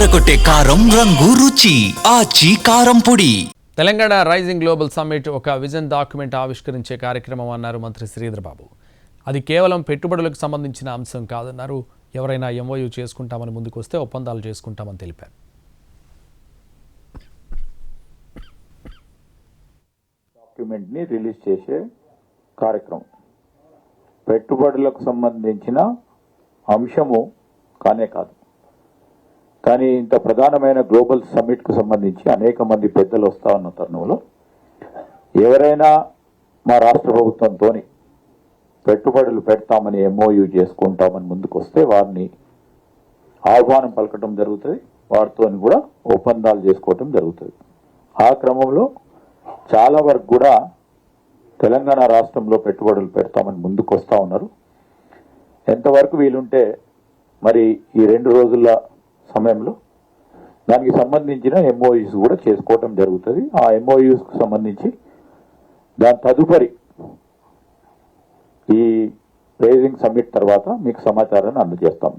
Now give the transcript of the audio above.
అదరగొట్టే కారం రంగు రుచి ఆచి కారం పొడి. తెలంగాణ రైజింగ్ గ్లోబల్ సమ్మిట్ ఒక విజన్ డాక్యుమెంట్ ఆవిష్కరించే కార్యక్రమం అన్నారు మంత్రి శ్రీధర్ బాబు అది కేవలం పెట్టుబడులకు సంబంధించిన అంశం కాదన్నారు. ఎవరైనా ఎంఓయూ చేసుకుంటామని ముందుకు వస్తే ఒప్పందాలు చేసుకుంటామని తెలిపారు. డాక్యుమెంట్ని రిలీజ్ చేసే కార్యక్రమం. పెట్టుబడులకు సంబంధించిన అంశము కానే కాదు. కానీ ఇంత ప్రధానమైన గ్లోబల్ సమ్మిట్కు సంబంధించి అనేక మంది పెద్దలు వస్తా ఉన్న తరుణంలో ఎవరైనా మా రాష్ట్ర ప్రభుత్వంతో పెట్టుబడులు పెడతామని ఎంఓయూ చేసుకుంటామని ముందుకు వస్తే వారిని ఆహ్వానం పలకటం జరుగుతుంది. వారితో కూడా ఒప్పందాలు చేసుకోవటం జరుగుతుంది. ఆ క్రమంలో చాలా వరకు కూడా తెలంగాణ రాష్ట్రంలో పెట్టుబడులు పెడతామని ముందుకు వస్తూ ఉన్నారు. ఎంతవరకు వీలుంటే మరి ఈ రెండు రోజుల్లో సమయంలో. దానికి సంబంధించిన ఎంఓయూస్ కూడా చేసుకోవటం జరుగుతుంది. ఆ ఎంఓయూస్కు సంబంధించి దాని తదుపరి ఈ రేజింగ్ సమ్మిట్ తర్వాత మీకు సమాచారాన్ని అందజేస్తాం.